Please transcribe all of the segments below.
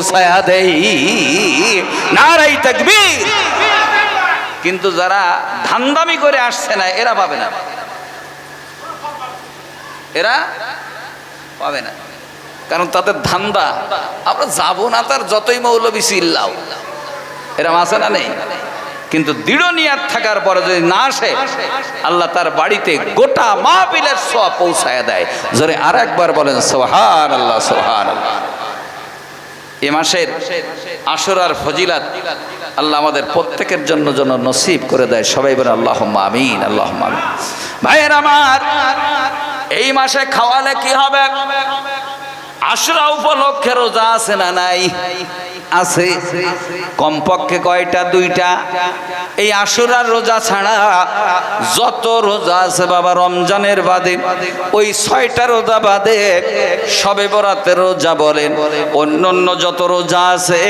পৌঁছায়া দেই। নারাই তাকবীর। কিন্তু যারা ধান্দামি করে আসছে না, এরা পাবে না। এরা পাবে না। কারণ তাদের ধান্দা, আমরা যাব না তার যতই মৌলবী চিল্লাও এরা আছে না নেই? কিন্তু দৃঢ় নিয়াত থাকার পরে যদি না আসে, আল্লাহ তার বাড়িতে গোটা মাহফিলের সোয়া পৌঁছায় দেয়। জোরে আর একবার বলেন সোহান আল্লাহ সোহান আল্লাহ এ মাসের আশরার ফজিলাত আল্লাহ আমাদের প্রত্যেকের জন্য জন্য নসিব করে দেয়। সবাই বলে আল্লাহ আমিন আল্লাহ আমিন। ভাইয়ের আমার, এই মাসে খাওয়ালে কি হবে? আশরা উপলক্ষে রোজা আছে না নাই? আছে। কমপক্ষে কয়টা? দুইটা। এই আশুরার রোজা ছাড়া যত রোজা আছে বাবা, রমজানের বাদে ওই ছয়টা রোজা বাদে সবে বরাতের রোজা বলেন। অন্য অন্য যত রোজা আছে,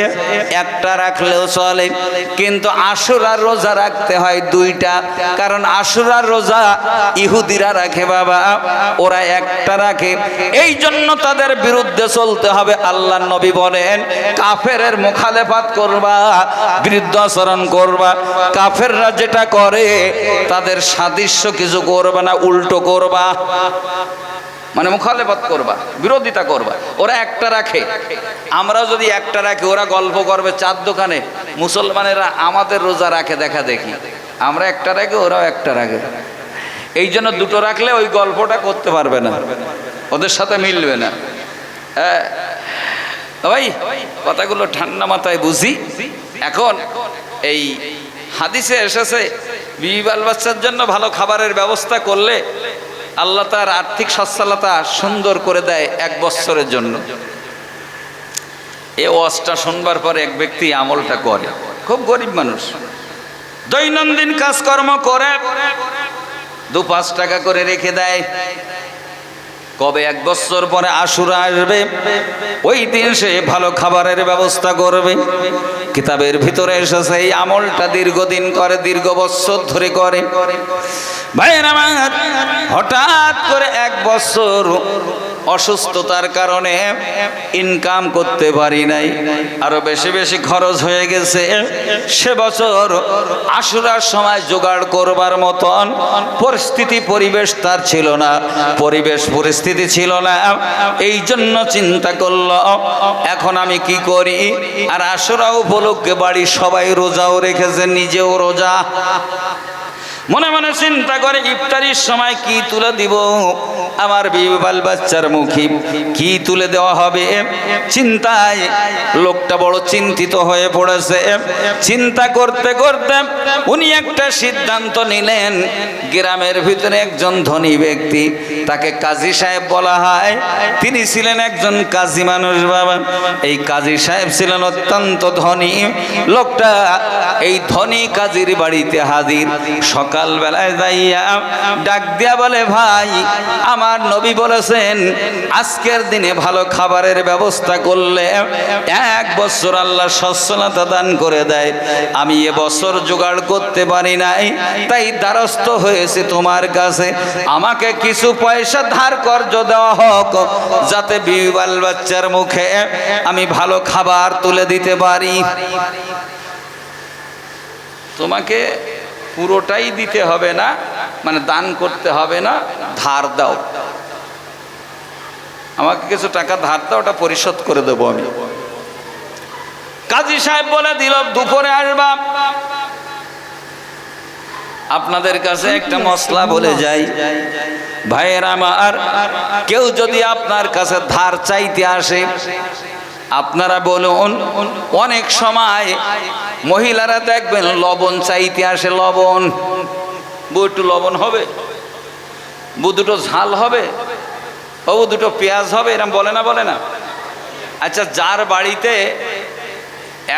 একটা রাখলেও চলে। কিন্তু আশুরার রোজা রাখতে হয় দুইটা। কারণ আশুরার রোজা ইহুদিরা রাখে বাবা, ওরা একটা রাখে। এই জন্য তাদের বিরুদ্ধে চলতে হবে আল্লাহ নবী বলেন কাফের মুখালেফাত করবা বিরুদ্ধ আচরণ করবা। কাফেররা যেটা করে, তাদের সাদৃশ্য কিছু করবে না, উল্টো করবা। মানে মুখালেফাত করবা, বিরোধিতা করবা। ওরা একটা রাখে। আমরা যদি একটা রাখি, ওরা গল্প করবে চার দোকানে। মুসলমানেরা আমাদের রোজা রাখে, দেখা দেখি। আমরা একটা রাখি, ওরাও একটা রাখে। এই জন্য দুটো রাখলে ওই গল্পটা করতে পারবে না। ওদের সাথে মিলবে না। হ্যাঁ ভাই, কথাগুলো ঠান্ডা মাথায় বুঝি। এখন এই হাদিসে এসেছে, বিবি বাল বাচ্চার জন্য ভালো খাবারের ব্যবস্থা করলে আল্লাহ তার আর্থিক সচ্ছলতা সুন্দর করে দেয় এক বছরের জন্য। এ ওয়াজটা শুনবার পরে এক ব্যক্তি আমলটা করে। খুব গরিব মানুষ। দৈনন্দিন কাজকর্ম করে, দু পাঁচ টাকা করে রেখে দেয়। কবে এক বছর পরে আশুরা আসবে? ওই দিন সে ভালো খাবারের ব্যবস্থা করবে। কিতাবের ভিতরে এসেছে, এই আমলটা দীর্ঘদিন করে, দীর্ঘ বছর ধরে করে। ভাইয়ের আমার হঠাৎ করে এক বছর অসুস্থতার কারণে ইনকাম করতে পারি নাই। আরও বেশি বেশি খরচ হয়ে গেছে। সে বছর আশুরার সময় জোগাড় করবার মতন পরিস্থিতি, পরিবেশ তার ছিল না। পরিবেশ, পরিস্থিতি ছিল না। এই জন্য চিন্তা করল, এখন আমি কি করি? আর আশুরা উপলক্ষে বাড়ি সবাই রোজাও রেখেছে, নিজেও রোজা। মনে মনে চিন্তা করে, ইফতারির সময় কি তুলে দিব? আমার বিবাল বাচ্চার মুখী কি তুলে দেওয়া হবে? চিন্তায় লোকটা বড় চিন্তিত হয়ে পড়েছে। চিন্তা করতে করতে উনি একটা সিদ্ধান্ত নিলেন, গ্রামের ভিতরে একজন ধনী ব্যক্তি, তাকে কাজী সাহেব বলা হয়। তিনি ছিলেন একজন কাজী মানুষ বাবা। এই কাজী সাহেব ছিলেন অত্যন্ত ধনী। লোকটা এই ধনী কাজীর বাড়িতে হাজির। সকালবেলায় যাইয়া ডাক দিয়া বলে, ভাই, আমার নবী বলেছেন, আজকের দিনে ভালো খাবারের ব্যবস্থা করলে এক বছর আল্লাহ সচ্ছলতা দান করে দেয়। আমি এ বছর জোগাড় করতে পারি নাই, তাই দ্বারস্থ হয়েছে তোমার কাছে। আমাকে কিছু পয়সা ধার কর্য দেওয়া হোক, যাতে বিবাল বাচ্চার মুখে আমি ভালো খাবার তুলে দিতে পারি। তোমাকে পুরোটাই দিতে হবে না মানে দান করতে হবে না, ধার দাও। আমাকে কিছু টাকা ধার দাও, ওটা পরিশোধ করে দেবো আমি। কাজী সাহেব বলে দিল, দুপুরে আসবা। আপনাদের কাছে একটা মশলা বলে যাই। ভাইয়ের আমার, কেউ যদি আপনার কাছে ধার চাইতে আসে আপনারা বলুন, অনেক সময় মহিলারা দেখবেন লবণ চাইতে আসে লবণ বউ একটু লবণ হবে বু দুটো ঝাল হবে ও দুটো পেঁয়াজ হবে, এরম বলে না বলে না? আচ্ছা যার বাড়িতে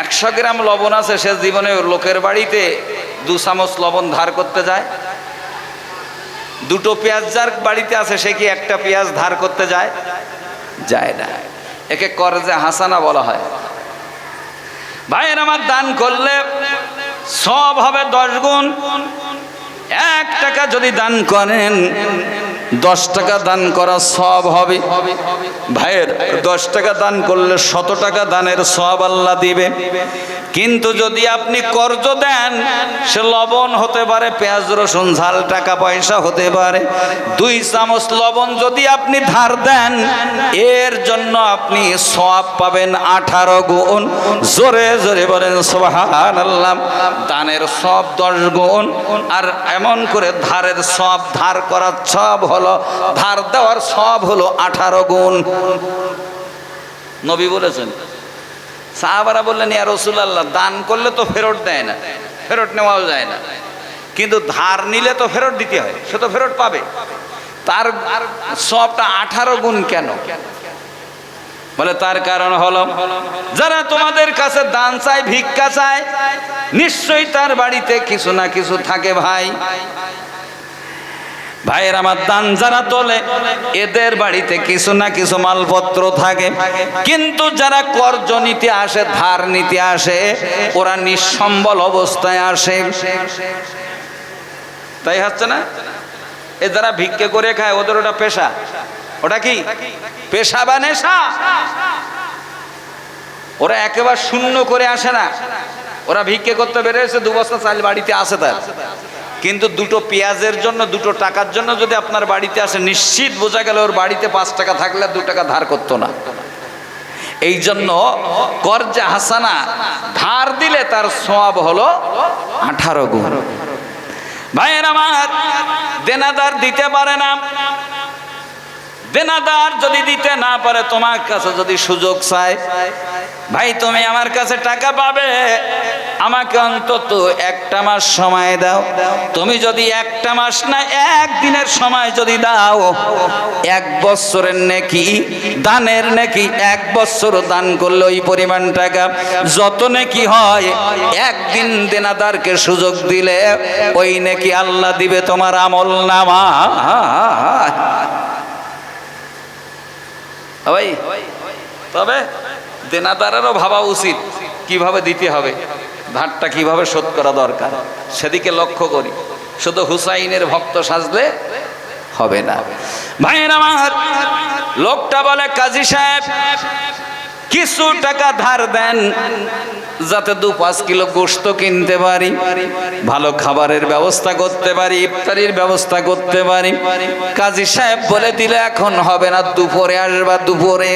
একশো গ্রাম লবণ আছে, সে জীবনে লোকের বাড়িতে দু চামচ লবণ ধার করতে যায়। দুটো পেঁয়াজ যার বাড়িতে আছে, সে কি একটা পেঁয়াজ ধার করতে যায়? যায় না। একে করজে হাসানা বলা হয়। ভাইয়ের আমার দান করলে সব হবে দশ গুণ। এক টাকা যদি দান করেন, দশ টাকা দান করা সব হবে। ভাইয়ের দশ টাকা দান করলে শত টাকা দানের সব আল্লাহ দিবে। কিন্তু যদি আপনি কর্জ দেন, সে লবণ হতে পারে, পেঁয়াজ, রসুন, ঝাল, টাকা পয়সা হতে পারে। দুই চামচ লবণ যদি আপনি ধার দেন, এর জন্য আপনি সব পাবেন আঠারো গুণ। জোরে জোরে বলেন সোহান আল্লাহ দানের সব দশ গুণ। আর এমন করে ধারের সব ধার করার সব হলো, ধার দেওয়ার সব হলো আঠারো গুণ। নবী বলেছেন সাহাবারা বললেন, ইয়া রসুল আল্লাহ দান করলে তো ফেরত দেয় না, ফেরত নেওয়াও যায় না। কিন্তু ধার নিলে তো ফেরত দিতে হয়, সে তো ফেরত পাবে। তার সবটা আঠারো গুণ কেন? বলে, তার কারণ হলো, যারা তোমাদের কাছে দান চায়, ভিক্ষা চায়, নিশ্চয়ই তার বাড়িতে কিছু না কিছু থাকে ভাই। ভাইয়ের আমার দান যারা তোলে, এদের বাড়িতে কিছু না কিছু মালপত্র থাকে। কিন্তু যারা কর্জ নিতে আসে, ধার নিতে আসে, ওরা নিঃসম্বল অবস্থায় আসে। তাই হচ্ছে না? এ যারা ভিক্ষে করে খায়, ওদের ওটা পেশা। ওটা কি? পেশা বা নেশা? ওরা একেবারে শূন্য করে আসে না। ওরা ভিক্ষে করতে বেরিয়েছে দু বস্তা চাল বাড়িতে আসে তার। কিন্তু দুটো পেঁয়াজের জন্য, দুটো টাকার জন্য যদি আপনার বাড়িতে আসে, নিশ্চিত বোঝা গেল ওর বাড়িতে পাঁচ টাকা থাকলে দু টাকা ধার করতো না। এই জন্য কর্জা হাসানা ধার দিলে তার সব হলো আঠারো গুণ। ভাইয়ের আমার, দেনাদার দিতে পারে না। দেনাদার যদি দিতে না পারে, তোমার কাছে যদি সুযোগ চায় ভাই, তুমি আমার কাছে টাকা পাবে। আমাকে অন্তত একটা মাস সময় দাও। তুমি যদি একটা মাস না একদিনের সময় যদি দাও, এক বছরের নেকি, দানের নেকি, এক বছর দান করলে ওই পরিমাণ টাকা যত নেকি হয়, একদিন দেনাদারকে সুযোগ দিলে ওই নেকি আল্লাহ দিবে তোমার আমল নামা। ভাই, তবে দেনাদারেরও ভাবা উচিত, কীভাবে দিতে হবে, ধারটা কীভাবে শোধ করা দরকার, সেদিকে লক্ষ্য করি। শুধু হুসাইনের ভক্ত সাজলে হবে না। ভাইয়ের আমার, লোকটা বলে, কাজী সাহেব, কিছু টাকা ধার দেন, যাতে দু পাঁচ কিলো গোস্ত কিনতে পারি, ভালো খাবারের ব্যবস্থা করতে পারি, ইফতারির ব্যবস্থা করতে পারি। কাজী সাহেব বলে, দিলে এখন হবে না, দুপুরে আসবা, দুপুরে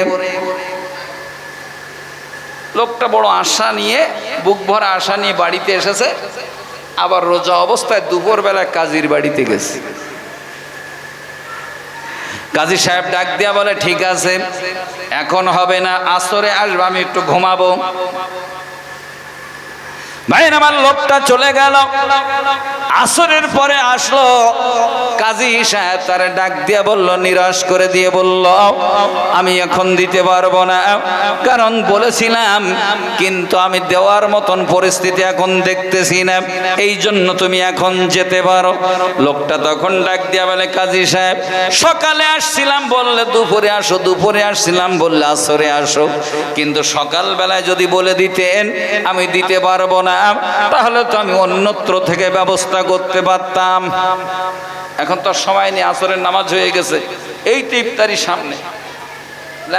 লোকটা বড় আশা নিয়ে, বুক ভরা আশা নিয়ে বাড়িতে এসেছে। আবার রোজা অবস্থায় দুপুরবেলা কাজীর বাড়িতে গেছে। কাজী সাহেব ডাক দিয়া বলে, ঠিক আছে, এখন হবে না, আসরে আসব, আমি একটু ঘুমাবো। ভাইয়ের আমার লোকটা চলে গেল। আসরের পরে আসলো। কাজী সাহেব তার ডাক দিয়ে বলল নিরাশ করে দিয়ে বলল, আমি এখন দিতে পারব না। কারণ বলেছিলাম, কিন্তু আমি দেওয়ার মতন পরিস্থিতি এখন দেখতেছি না। এই জন্য তুমি এখন যেতে পারো। লোকটা তখন ডাক দিয়া বলে, কাজী সাহেব, সকালে আসছিলাম বললে, দুপুরে আসো, দুপুরে আসছিলাম বললে, আসরে আসো। কিন্তু সকালবেলায় যদি বলে দিতেন, আমি দিতে পারব না। তাহলে তো আমি অন্যত্র থেকে ব্যবস্থা করতে পারতাম। এখন তো সময় নেই, আসরের নামাজ হয়ে গেছে। এই তো ইফতারির সামনে।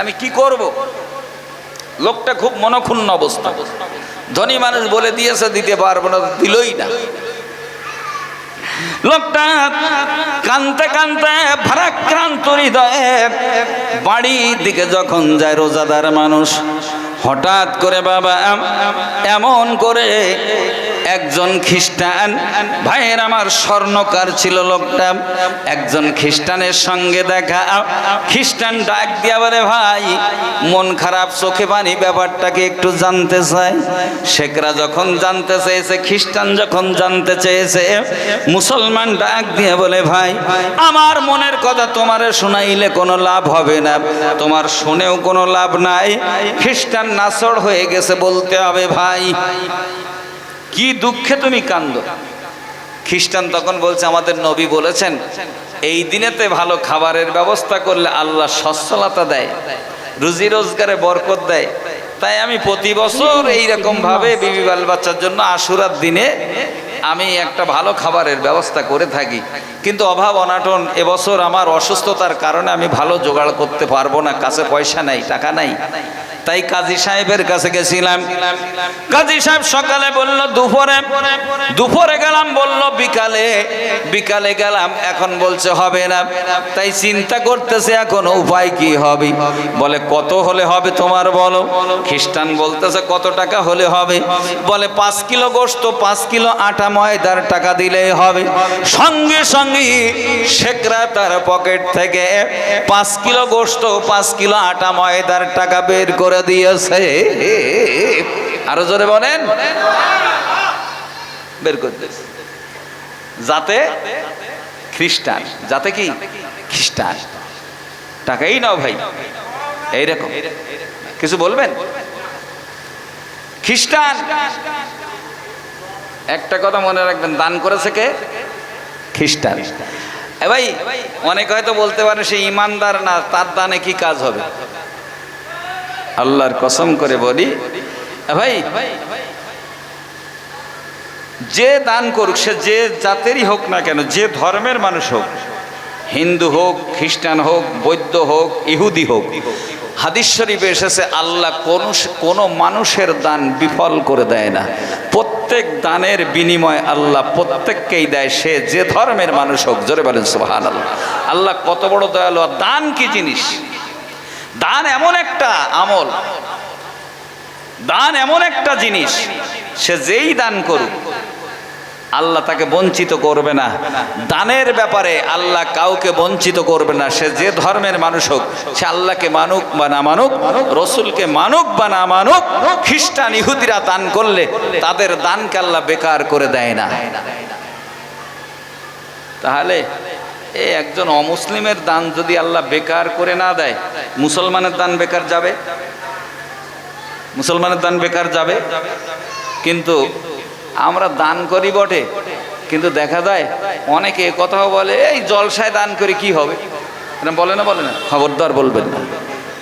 আমি কি করব? লোকটা খুব মনক্ষুণ্ণ অবস্থা। ধনী মানুষ বলে দিয়েছে, দিতে পারব না দিলই না। লোকটা কানতে কানতে ভারাক্রান্ত হৃদয়ে বাড়ির দিকে যখন যায়, রোজাদার মানুষ হঠাৎ করে বাবা এমন করে একজন খ্রিস্টান, ভাইয়ের আমার স্বর্ণকার ছিল লোকটা, একজন খ্রিস্টানের সঙ্গে দেখা। খ্রিস্টান ডাক দিয়া বলে, ভাই, মন খারাপ, চোখে পানি, ব্যাপারটাকে একটু জানতে চায় শেখরা যখন জানতে চেয়েছে, খ্রিস্টান যখন জানতে চেয়েছে, মুসলমান ডাক দিয়ে বলে, ভাই, আমার মনের কথা তোমারে শোনাইলে কোনো লাভ হবে না। তোমার শুনেও কোনো লাভ নাই। খ্রিস্টান নাসর হয়ে গেছে, বলতে হবে, ভাই কি দুঃখে তুমি কান্দ? খ্রিস্টান তখন বলছে, আমাদের নবী বলেছেন, এই দিনেতে ভালো খাবারের ব্যবস্থা করলে আল্লাহ সচ্ছলতা দেয়, রুজি রোজগারে বরকত দেয়। তাই আমি প্রতি বছর এইরকম ভাবে বিবি বাল বাচ্চার জন্য আশুরার দিনে আমি একটা ভালো খাবারের ব্যবস্থা করে থাকি। কিন্তু অভাব, অনাটন এবছর আমার অসুস্থতার কারণে আমি ভালো জোগাড় করতে পারব না। কাছে পয়সা নাই, টাকা নাই। তাই কাজী সাহেবের কাছে গেছিলাম। কাজী সাহেব সকালে বলল, দুপুরে দুপুরে গেলাম। বলল, বিকালে বিকালে গেলাম। এখন বলছে, হবে না। তাই চিন্তা করতেছে, এখন উপায় কি হবে? বলে, কত হলে হবে তোমার বলো? খ্রিস্টান বলতেছে, কত টাকা হলে হবে? বলে, পাঁচ কিলো গোস্ত পাঁচ কিলো আটা ময়দার টাকা দিলেই হবে। সঙ্গে সঙ্গে শেখরা তার পকেট থেকে পাঁচ কিলো গোস্ত পাঁচ কিলো আটা ময়দার টাকা বের করে দিয়েছে। আরও জোরে বলেন। বের করে দিয়েছে। যাতে খ্রিস্টান, যাতে কি? খ্রিস্টান। টাকাই নাও ভাই। এইরকম। কিছু বলবেন? খ্রিস্টান। একটা কথা মনে রাখবেন, দান করেছে কে? খ্রিস্টান। ভাই, অনেক হয়তো বলতে পারে সে ইমানদার না, তার দানে কি কাজ হবে? আল্লাহর কসম করে বলি ভাই, যে দান করুক, সে যে জাতেরই হোক না কেন, যে ধর্মের মানুষ হোক, হিন্দু হোক, খ্রিস্টান হোক, বৌদ্ধ হোক, ইহুদি হোক, হাদিস শরীফে এসেছে, আল্লাহ কোন কোনো মানুষের দান বিফল করে দেয় না। প্রত্যেক দানের বিনিময় আল্লাহ প্রত্যেককেই দেয়। সে যে ধর্মের মানুষ হোক, জোরে বলেন সুবাহান আল্লাহ আল্লাহ কত বড় দয়ালু। দান কি জিনিস? দান এমন একটা আমল। দান এমন একটা জিনিস। সে যেই দান করুক আল্লাহ তাকে বঞ্চিত করবে না। দানের ব্যাপারে আল্লাহ কাউকে বঞ্চিত করবে না। সে যে ধর্মের মানুষ হোক, সে আল্লাহকে মানুক বা না মানুক, রসুলকে মানুক বা না মানুক, খ্রিস্টান ইহুদিরা দান করলে তাদের দানকে আল্লাহ বেকার করে দেয় না। তাহলে এই একজন অমুসলিমের দান যদি আল্লাহ বেকার করে না দেয়, মুসলমানের দান বেকার যাবে? মুসলমানের দান বেকার যাবে? কিন্তু আমরা দান করি বটে। কিন্তু দেখা যায় অনেকে কথাও বলে, এই জলসায় দান করে, কি হবে? বলে না বলে না। খবরদার বলবেন না।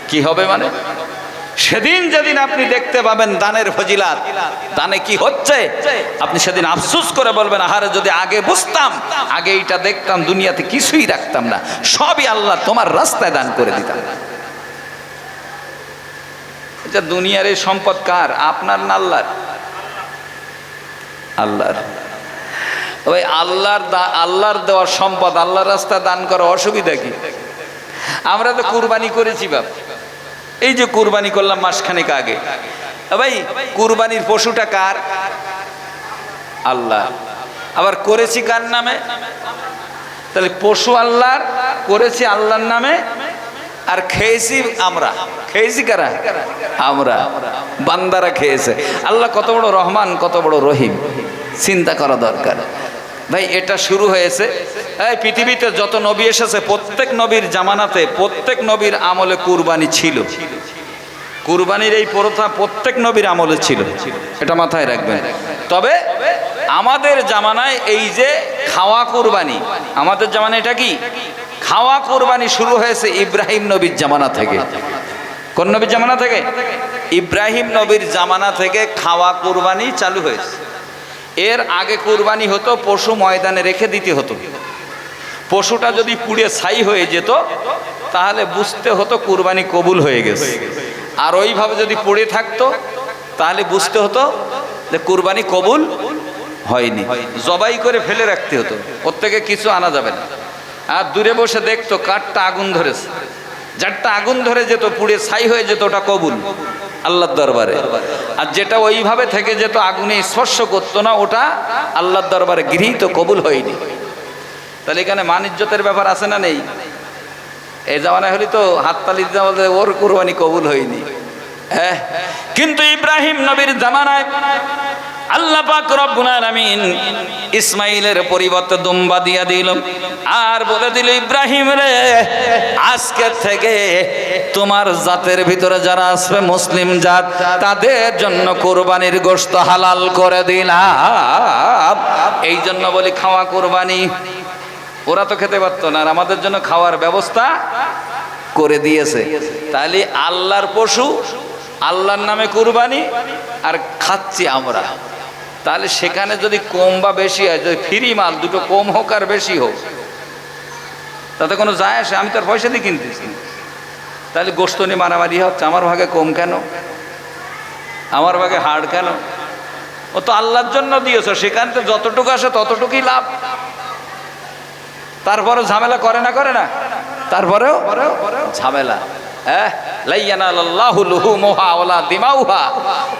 কি হবে মানে? সেদিন যেদিন আপনি দেখতে পাবেন দানের ফজিলাত, দানে কি হচ্ছে, আপনি সেদিন আফসুস করে বলবেন, আহারে, যদি আগে বুঝতাম, আগে এইটা দেখতাম, দুনিয়াতে কিছুই রাখতাম না। সবই আল্লাহ তোমার রাস্তায় দান করে দিতাম। এটা দুনিয়ার এই সম্পদ কার? আপনার না আল্লাহর? আল্লাহর। ওই আল্লাহর আল্লাহর দেওয়া সম্পদ, আল্লাহর রাস্তায় দান করা অসুবিধা কি? আমরা তো কুরবানি করেছি বাপ। এই যে কুরবানি করলাম মাসখানেক আগে। ভাই, কুরবানির পশুটা কার? আল্লাহ আবার করেছি কার নামে? তাহলে পশু আল্লাহর, করেছি আল্লাহর নামে আর খেয়েছি আমরা। খেয়েছি কারা? আমরা। বান্দারা খেয়েছে। আল্লাহ কত বড় রহমান, কত বড় রহিম। চিন্তা করা দরকার। ভাই, এটা শুরু হয়েছে। এই পৃথিবীতে যত নবী এসেছে, প্রত্যেক নবীর জামানাতে, প্রত্যেক নবীর আমলে কুরবানি ছিল। কুরবানির এই প্রথা প্রত্যেক নবীর আমলে ছিল। এটা মাথায় রাখবেন। তবে আমাদের জামানায় এই যে খাওয়া কুরবানি, আমাদের জামানায় এটা কি? খাওয়া কোরবানি শুরু হয়েছে ইব্রাহিম নবীর জামানা থেকে। কোন নবীর জামানা থেকে? ইব্রাহিম নবীর জামানা থেকে খাওয়া কোরবানি চালু হয়েছে। এর আগে কুরবানি হতো, পশু ময়দানে রেখে দিতে হতো। পশুটা যদি পুড়ে ছাই হয়ে যেত, তাহলে বুঝতে হতো কোরবানি কবুল হয়ে গেছে। আর ওইভাবে যদি পড়ে থাকতো, তাহলে বুঝতে হতো যে কুরবানি কবুল হয়নি। জবাই করে ফেলে রাখতে হতো। ওর থেকে কিছু আনা যাবে না। আর দূরে বসে দেখতো কাঠটা আগুন ধরেছে। যারটা আগুন ধরে যেত, পুড়ে ছাই হয়ে যেত, ওটা কবুল। আল্লাহর দরবারে। আর যেটা ওইভাবে থেকে যেত, আগুনে স্পর্শ করতো না, ওটা আল্লাহর দরবারে গৃহীত, কবুল হয়নি। তাহলে এখানে মানিজ্যতের ব্যাপার আছে না নেই? এই জামানায় হলে তো হাততালি বলতে ওর কোরবানি কবুল হয়নি। হ্যাঁ? কিন্তু ইব্রাহিম নবীর জামানায় আল্লাহ পাক রব্বুল আলামিন ইসমাইলের পরিবর্তে দুম্বা দিয়া দিল। আর বলে দিল, ইব্রাহিম রে, আজকে থেকে তোমার জাতের ভিতরে যারা আসবে মুসলিম জাত, তাদের জন্য কোরবানির গোশত হালাল করে দিলাম। এই জন্য বলি, খাওয়া কোরবানি। ওরা তো খেতে পারতো না, আর আমাদের জন্য খাওয়ার ব্যবস্থা করে দিয়েছে। তাহলে আল্লাহর পশু, আল্লাহর নামে কুরবানি, আর খাচ্ছি আমরা। তাহলে সেখানে যদি কম বা বেশি হয়, যদি ফ্রি মাল, দুটো কম হোক আর বেশি হোক, তাতে কোনো যায় আসে? আমি তার পয়সা দিয়ে কিনতেছি তাহলে গোস্ত নিয়ে মারামারি হচ্ছে, আমার ভাগে কম কেন? আমার ভাগে হাড় কেন? ও তো আল্লাহর জন্য দিয়েছ, সেখান থেকে যতটুকু আসে ততটুকুই লাভ। তারপরেও ঝামেলা করে না করে না। তারপরেও ঝামেলা। দিমাউহা।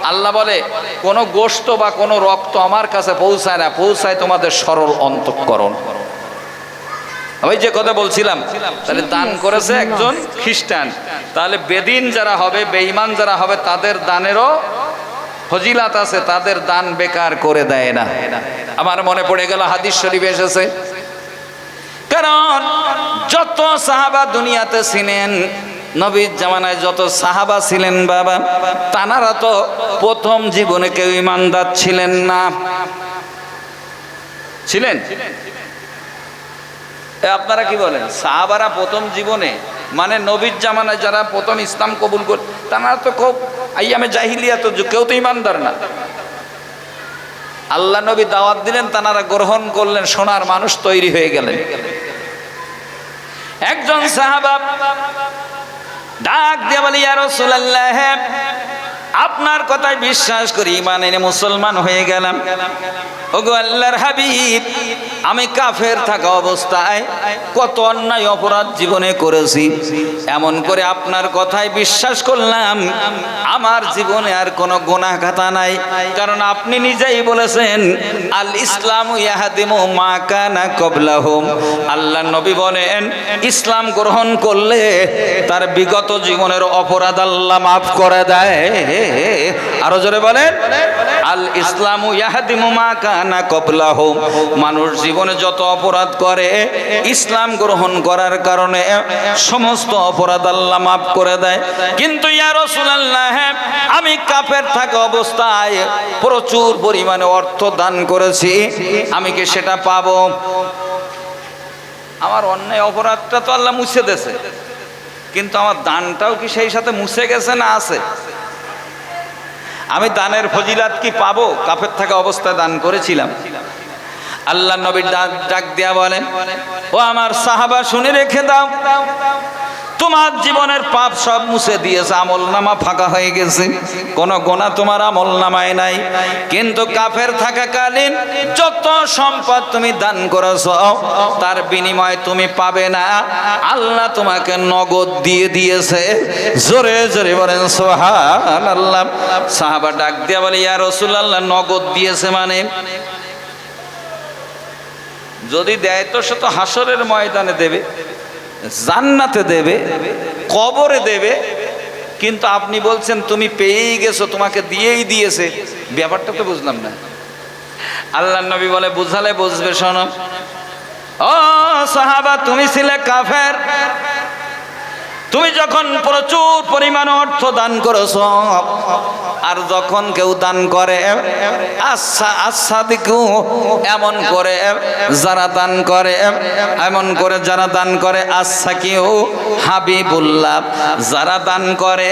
আল্লাহ বলে, কোনো গোশত বা কোনো রক্ত আমার কাছে পৌঁছায় না, পৌঁছায় তোমাদের সরল অন্তঃকরণ। ওই যে কথা বলছিলাম, তাহলে দান করেছে একজন খ্রিস্টান। তাহলে বেদিন যারা হবে, বেঈমান যারা হবে, তাদের দানেরও ফজিলাত আছে, তাদের দান বেকার করে দেয় না। আমার মনে পড়ে গেল, হাদিস শরীফ এসেছে। কারণ যত সাহাবা দুনিয়াতে ছিলেন নবীর জামানায় যত সাহাবা ছিলেন বাবা, তানারা তো প্রথম জীবনে কেউ ইমানদার ছিলেন না। ছিলেন? আপনারা কি বলেন? সাহাবারা প্রথম জীবনে মানে নবীর জামানায় যারা প্রথম ইসলাম কবুল করে তারা তো খুব আইয়ামে জাহিলিয়া তো কেউ তো ইমানদার না। আল্লাহ নবী দাওয়াত দিলেন, তানারা গ্রহণ করলেন, সোনার মানুষ তৈরি হয়ে গেলেন। একজন সাহাবা ডাক দিয়ে বলি আর রাসূলুল্লাহ আপনার কথায় বিশ্বাস করি মানে মুসলমান হয়ে গেলাম। ওগো আল্লাহর হাবিব, আমি কাফের থাকা অবস্থায় কত অন্যায় অপরাধ জীবনে করেছি। এমন করে আপনার কথায় বিশ্বাস করলাম, আমার জীবনে আর কোনো গোনা খাতা নাই। কারণ আপনি নিজেই বলেছেন, আল ইসলাম ইয়াহাদিমু মা কানা কবলাহুম আল্লাহ নবী বলেন, ইসলাম গ্রহণ করলে তার বিগত জীবনের অপরাধ আল্লাহ মাফ করে দেয়। আরও জোরে বলেন আল ইসলামু ইয়াহাদিমু কানা কবলাহুম মানুষ জীবনে যত অপরাধ করে, ইসলাম গ্রহণ করার কারণে সমস্ত অপরাধ আল্লাহ মাফ করে দেয়। কিন্তু ইয়া রাসূলুল্লাহ, আমি কাফের থাকা অবস্থায় প্রচুর পরিমাণে অর্থ দান করেছি। আমি কি সেটা পাবো? আমার অন্যায় অপরাধটা তো আল্লাহ মুছে দেছে কিন্তু আমার দানটাও কি সেই সাথে মুছে গেছে না আছে? আমি দানের ফজিলাত কি পাবো? কাফের থাকা অবস্থায় দান করেছিলাম। আল্লাহ নবীর ডাক ডাক দেয়া বলেন, ও আমার সাহাবা, শুনে রেখে দাও। তোমার জীবনের পাপ সব মুছে দিয়েছে আমল নামা ফাঁকা হয়ে গেছে। কোন গোনা তোমার আমল নামায় নাই। কিন্তু কাফের থাকাকালীন যত সম্পদ তুমি দান করেছ, তার বিনিময়ে তুমি পাবে না। আল্লাহ তোমাকে নগদ দিয়ে দিয়েছে। জোরে জোরে বলেন সোহান আল্লাহ সাহাবা ডাক দিয়া বলে, ইয়া রসুল আল্লাহ নগদ দিয়েছে মানে? যদি দেয় তো সে তো হাসরের ময়দানে দেবে। জান্নাতে দেবে, কবরে দেবে, কিন্তু আপনি বলছেন, তুমি পেয়েই গেছো, তোমাকে দিয়েই দিয়েছে। ব্যাপারটা তো বুঝলাম না। আল্লাহ নবী বলে, বুঝালে বুঝবে, শোনো। ও সাহাবা, তুমি ছিলে কাফের। তুমি যখন প্রচুর পরিমাণ অর্থ দান করেছ, আর যখন কেউ দান করে আচ্ছা আচ্ছা এমন করে, যারা দান করে, এমন করে যারা দান করে আচ্ছা কেউ, হাবিবুল্লাহ, যারা দান করে,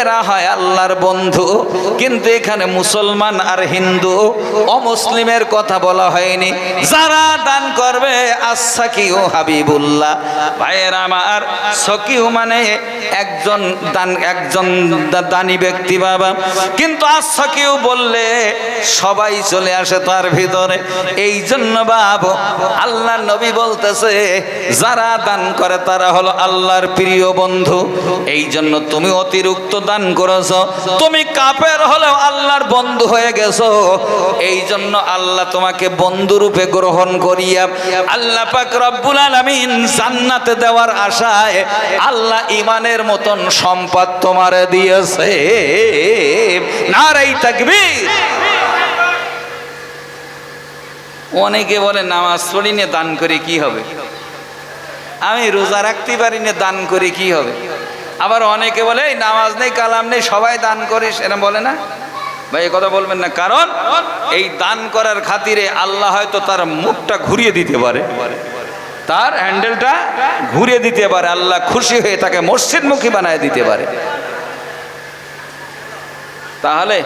এরা হয় আল্লাহর বন্ধু। কিন্তু এখানে মুসলমান আর হিন্দু, অমুসলিমের কথা বলা হয়নি। যারা দান করবে আচ্ছা কেউ, হাবিবুল্লাহ। ভাইয়ের আমার সকিউ মানে একজন একজন দানি ব্যক্তি বাবা। কিন্তু আচ্ছা কেউ বললে সবাই চলে আসে তার ভিতরে। এই জন্য বাবু, আল্লাহ নবী বলতেছে, যারা দান করে তারা হলো আল্লাহর প্রিয় বন্ধু। এই জন্য তুমি অতিরিক্ত দান করেছ। তুমি কাপের হলেও আল্লাহর বন্ধু হয়ে গেছো। এই জন্য আল্লাহ তোমাকে বন্ধু রূপে গ্রহণ করিয়া আল্লাহ পাক রব্বুল আলামিন জান্নাতে দেওয়ার আশায় আল্লাহ ইমানের মতন সম্পদ তোমারে দিয়েছে। নারাই তাকবীর। অনেকে বলে, নামাজ পড়ি দান করে, কি হবে? আমি রোজা রাখতে পারি না, দান করে, কি হবে? আবার অনেকে বলে, এই নামাজ নেই, কালাম নেই, সবাই দান করিস। এরম বলে না? ভাই কথা বলবেন না। কারণ, এই দান করার খাতিরে আল্লাহ হয়তো তার মুখটা ঘুরিয়ে দিতে পারে। তার হ্যান্ডেলটা ঘুরিয়ে দিতে পারে, আল্লাহ খুশি হয়ে তাকে মসজিদমুখী বানায় দিতে পারে। তাহলে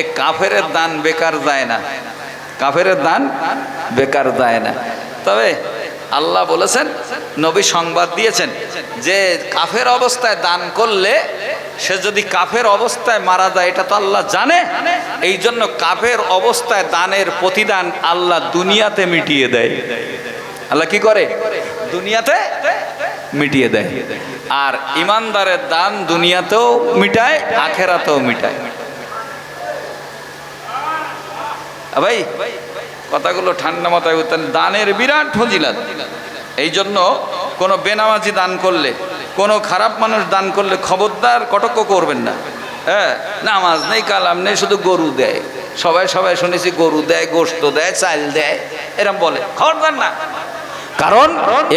এ কাফের দান বেকার যায় না। কাফের দান বেকার যায় না। তবে আল্লাহ বলেছেন, নবী সংবাদ দিয়েছেন যে কাফের অবস্থায় দান করলে সে যদি কাফের অবস্থায় মারা যায়, এটা তো আল্লাহ জানে। এই জন্য কাফের অবস্থায় দানের প্রতিদান আল্লাহ দুনিয়াতে মিটিয়ে দেয়। আল্লাহ কি করে? দুনিয়াতে মিটিয়ে দেয়। আর ইমানদারের দান দুনিয়াতেও মিটায়, আখেরাতেও মিটায়। ভাই, কথাগুলো ঠান্ডা মাথায় উঠতেন দানের বিরাট ফজিলাত। এই জন্য কোনো বেনামাজি দান করলে, কোনো খারাপ মানুষ দান করলে খবরদার কটক্ষ করবেন না। হ্যাঁ নামাজ নেই, কালাম নেই, শুধু গরু দেয়। সবাই সবাই শুনেছি, গরু দেয়, গোস্ত দেয়, চাল দেয়। এরম বলে। খবরদার না। কারণ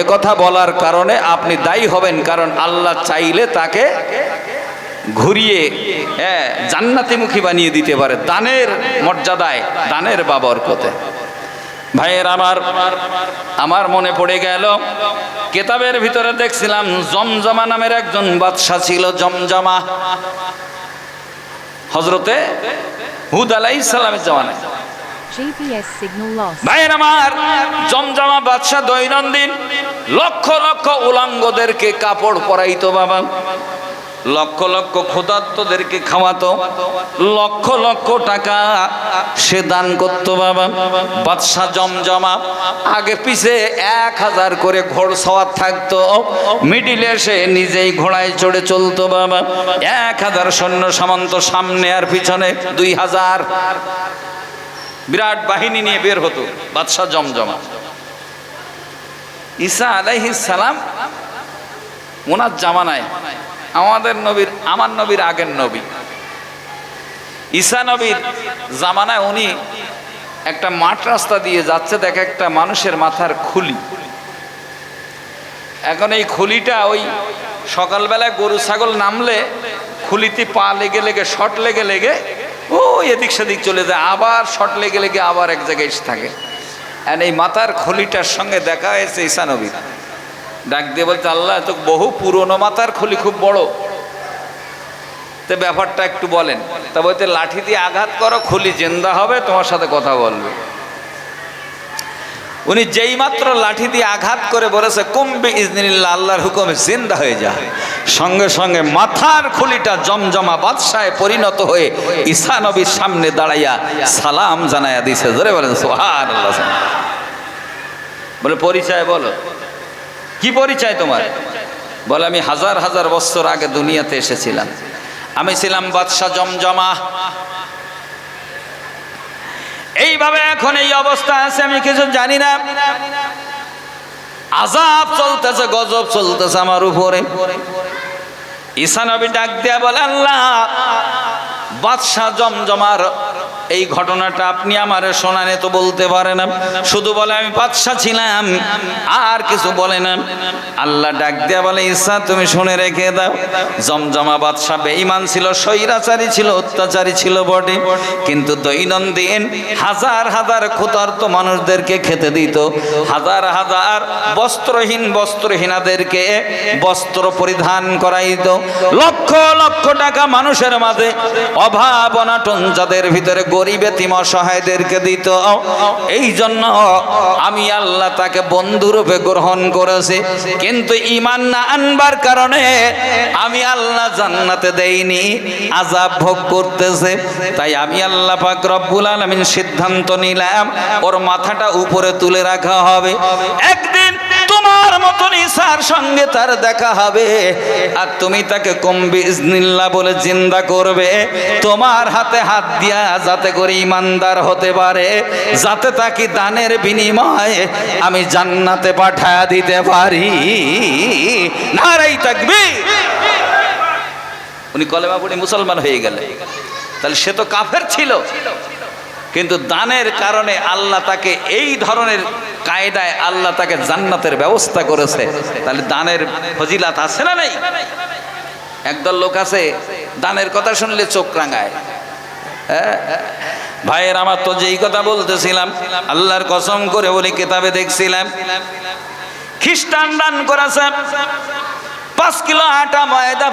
এ কথা বলার কারণে আপনি দায়ী হবেন, কারণ আল্লাহ চাইলে তাকে ঘুরিয়ে হ্যাঁ জান্নাতিমুখী বানিয়ে দিতে পারে দানের মর্যাদায়, দানের বাবর কতে ভাইয়ের আমার আমার মনে পড়ে গেল, কেতাবের ভিতরে দেখছিলাম, জমজমা নামের একজন বাদশা ছিল, জমজমা। হজরতে হুদ আলাই ইসলামের জমানায়। GPS signal lost. ভাইয়ের আমার, জমজমা বাদশাহ দৈনন্দিন লক্ষ লক্ষ উলাঙ্গদেরকে কাপড় পরাইতো বাবা। লক্ষ লক্ষ ক্ষুধার্তদেরকে খাওয়াতো। লক্ষ লক্ষ টাকা সে দান করতো বাবা। বাদশাহ জমজমা আগে পিছে এক হাজার করে ঘোড় সওয়ার থাকতো। মিডিলে সে নিজেই ঘোড়ায় চড়ে চলতো বাবা। এক হাজার সৈন্য সামন্ত সামনে আর পিছনে দুই হাজার। বিরাট বাহিনী নিয়ে বের হতো, বাদশাহ জমজমা ঈসা আলাইহিস সালাম ওনার জামানায়, আমাদের নবীর, আমার নবীর আগের নবী। ঈসা নবীর জামানায় উনি একটা মাঠ রাস্তা দিয়ে যাচ্ছে, দেখে একটা মানুষের মাথার খুলি। এখন এই খুলিটা ওই সকালবেলায় গরু, ছাগল নামলে খুলিতে পা লেগে লেগে, শট লেগে লেগে ও এদিক সেদিক চলে যায়। আবার শট লেগে লেগে আবার এক জায়গায় এসে থাকে। অ্যান্ড এই মাথার খলিটার সঙ্গে দেখা হয়েছে ইসানবী ডাক দিয়ে বলতে আল্লাহ তো বহু পুরনো মাথার খলি খুব বড়। তো ব্যাপারটা একটু বলেন। তা বলতে লাঠি দিয়ে আঘাত করো, খলি জেন্দা হবে, তোমার সাথে কথা বলবে। উনি যেই মাত্র লাঠি দিয়ে আঘাত করে বলেছে কুম্বি ইজনিল্লা আল্লাহর হুকুমে জিন্দা হয়ে যায় সঙ্গে সঙ্গে মাথার খুলিটা জমজমা বাদশায় পরিণত হয়ে ঈসা নবীর সামনে দাঁড়াইয়া সালাম জানাইয়া দিছে। ধরে বলেন সোহার আল্লাহ বলে, পরিচয় বলো। কি পরিচয় তোমার? বলে, আমি হাজার হাজার বছর আগে দুনিয়াতে এসেছিলাম। আমি ছিলাম বাদশাহ জমজমা। এইভাবে এখন এই অবস্থা আছে, আমি কিছু জানি না। আজাব চলতেছে, গজব চলতেছে আমার উপরে। ঈশানবী ডাক দিয়া বলে, আল্লাহ, বাদশাহ জমজমার এই ঘটনাটা আপনি আমার শোনানে তো বলতে পারেন না। শুধু বলে আমি বাদশাহ ছিলাম, আর কিছু বলে না। আল্লাহ ডাক দিয়া বলে, ঈসা, তুমি শুনে রেখে দাও। জমজমা বাদশাহ বেঈমান ছিল, স্বৈরাচারী ছিল, অত্যাচারী ছিল বটে। কিন্তু দৈনন্দিন হাজার হাজার ক্ষুতার্ত মানুষদেরকে খেতে দিত। হাজার হাজার বস্ত্রহীন বস্ত্রহীনাদেরকে বস্ত্র পরিধান করাইত। লক্ষ লক্ষ টাকা মানুষের মাঝে অভাব অনাটন যাদের ভিতরে গরিব এতিম অসহায়দেরকে দিত। এই জন্য আমি আল্লাহ তাকে বন্ধুরূপে গ্রহণ করেছি। কিন্তু ইমান না আনবার কারণে আমি আল্লাহ জান্নাতে দেইনি আজাব ভোগ করতেছে। তাই আমি আল্লাহ পাক রব্বুল আলামিন সিদ্ধান্ত নিলাম, ওর মাথাটা উপরে তুলে রাখা হবে। একদিন তোমার মতন ঈসার সঙ্গে তার দেখা হবে। আর তুমি তাকে কম্বি ইজনিল্লাহ বলে জিন্দা করবে। তোমার হাতে হাত দিয়া যাতে করে ইমানদার হতে পারে। যাতে তাকে দানের বিনিময়ে আমি জান্নাতে পাঠায় দিতে পারি। নারাই থাকবি উনি কলেমা পড়ে মুসলমান হয়ে গেলে তাহলে সে তো কাফের ছিল। কিন্তু দানের কারণে আল্লাহ তাকে এই ধরনের কায়দায় আল্লাহ তাকে জান্নাতের ব্যবস্থা করেছে। তাহলে দানের ফজিলাত আছে না নেই? একদল লোক আছে, দানের কথা শুনলে চোখ রাঙায়। হ্যাঁ? ভাইয়ের, আমার তো যেই কথা বলতেছিলাম, আল্লাহর কসম করে বলে, কিতাবে দেখছিলাম। খ্রিস্টান দান করেছে, পাঁচ কিলো আটা ময়দা